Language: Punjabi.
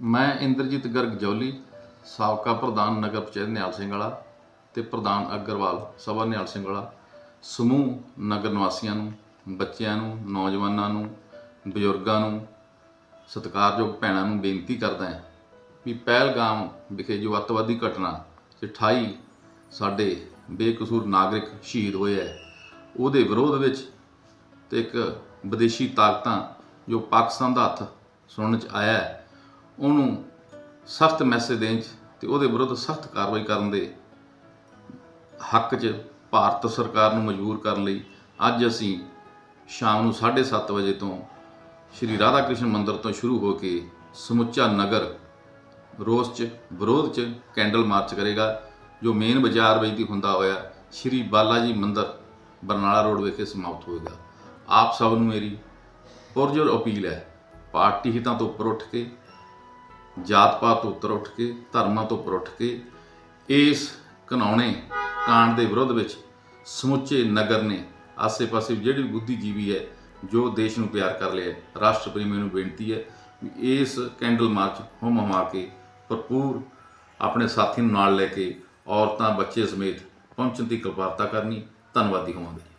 ਮੈਂ ਇੰਦਰਜੀਤ ਗਰਗ ਜੌਲੀ, ਸਾਬਕਾ ਪ੍ਰਧਾਨ ਨਗਰ ਪੰਚਾਇਤ ਨਿਹਾਲ ਸਿੰਘ ਵਾਲਾ ਤੇ ਪ੍ਰਧਾਨ ਅਗਰਵਾਲ, ਸਭਾ ਨਿਹਾਲ ਸਿੰਘ ਵਾਲਾ। ਸਮੂਹ ਨਗਰ ਨਿਵਾਸੀਆਂ ਨੂੰ, ਬੱਚਿਆਂ ਨੂੰ, ਨੌਜਵਾਨਾਂ ਨੂੰ, ਬਜ਼ੁਰਗਾਂ ਨੂੰ, ਸਤਿਕਾਰਯੋਗ ਭੈਣਾਂ ਨੂੰ ਬੇਨਤੀ ਕਰਦਾ ਹਾਂ ਵੀ ਪਹਿਲਗਾਮ ਵਿਖੇ ਜੋ ਅੱਤਵਾਦੀ ਘਟਨਾ 'ਚ 28 ਸਾਡੇ ਬੇਕਸੂਰ ਨਾਗਰਿਕ ਸ਼ਹੀਦ ਹੋਏ ਹੈ, ਉਹਦੇ ਵਿਰੋਧ ਵਿੱਚ ਤੇ ਇੱਕ ਵਿਦੇਸ਼ੀ ਤਾਕਤਾਂ ਜੋ ਪਾਕਿਸਤਾਨ ਦਾ ਹੱਥ ਸੁਣਨ ਚ ਆਇਆ ਹੈ ਉਹਨੂੰ ਸਖਤ ਮੈਸੇਜ ਦੇਣ ਚ ਤੇ ਉਹਦੇ ਵਿਰੁੱਧ ਸਖਤ ਕਾਰਵਾਈ ਕਰਨ ਦੇ ਹੱਕ 'ਚ ਭਾਰਤ ਸਰਕਾਰ ਨੂੰ ਮਜਬੂਰ ਕਰਨ ਲਈ ਅੱਜ ਅਸੀਂ ਸ਼ਾਮ ਨੂੰ 7:30 ਵਜੇ ਤੋਂ ਸ਼੍ਰੀ ਰਾਧਾ ਕ੍ਰਿਸ਼ਨ ਮੰਦਿਰ ਤੋਂ ਸ਼ੁਰੂ ਹੋ ਕੇ ਸਮੁੱਚਾ ਨਗਰ ਰੋਸ 'ਚ, ਵਿਰੋਧ 'ਚ ਕੈਂਡਲ ਮਾਰਚ ਕਰੇਗਾ, ਜੋ ਮੇਨ ਬਾਜ਼ਾਰ ਵਿੱਚ ਦੀ ਹੁੰਦਾ ਹੋਇਆ ਸ਼੍ਰੀ ਬਾਲਾ ਜੀ ਮੰਦਿਰ, ਬਰਨਾਲਾ ਰੋਡ ਵਿਖੇ ਸਮਾਪਤ ਹੋਏਗਾ। ਆਪ ਸਭ ਨੂੰ ਮੇਰੀ ਪੁਰਜੋਰ ਅਪੀਲ ਹੈ, ਪਾਰਟੀ ਹਿੱਤਾਂ ਤੋਂ ਉੱਪਰ ਉੱਠ ਕੇ ਜਾਤ ਪਾਤ ਤੋਂ ਉੱਤਰ ਉੱਠ ਕੇ, ਧਰਮਾਂ ਤੋਂ ਉੱਪਰ ਉੱਠ ਕੇ, ਇਸ ਘਿਨਾਉਣੇ ਕਾਂਡ ਦੇ ਵਿਰੁੱਧ ਵਿੱਚ ਸਮੁੱਚੇ ਨਗਰ ਨੇ ਆਸੇ-ਪਾਸੇ ਜਿਹੜੀ ਵੀ ਬੁੱਧੀਜੀਵੀ ਹੈ, ਜੋ ਦੇਸ਼ ਨੂੰ ਪਿਆਰ ਕਰ ਲਿਆ ਰਾਸ਼ਟਰ ਪ੍ਰੇਮੀ ਨੂੰ ਬੇਨਤੀ ਹੈ ਵੀ ਇਸ ਕੈਂਡਲ ਮਾਰਚ ਹੁਮ ਹਮਾ ਕੇ ਭਰਪੂਰ ਆਪਣੇ ਸਾਥੀ ਨੂੰ ਨਾਲ ਲੈ ਕੇ ਔਰਤਾਂ, ਬੱਚੇ ਸਮੇਤ ਪਹੁੰਚਣ ਦੀ ਕਿਰਪਾਲਤਾ ਕਰਨੀ ਧੰਨਵਾਦੀ ਹੋਵਾਂਗੇ।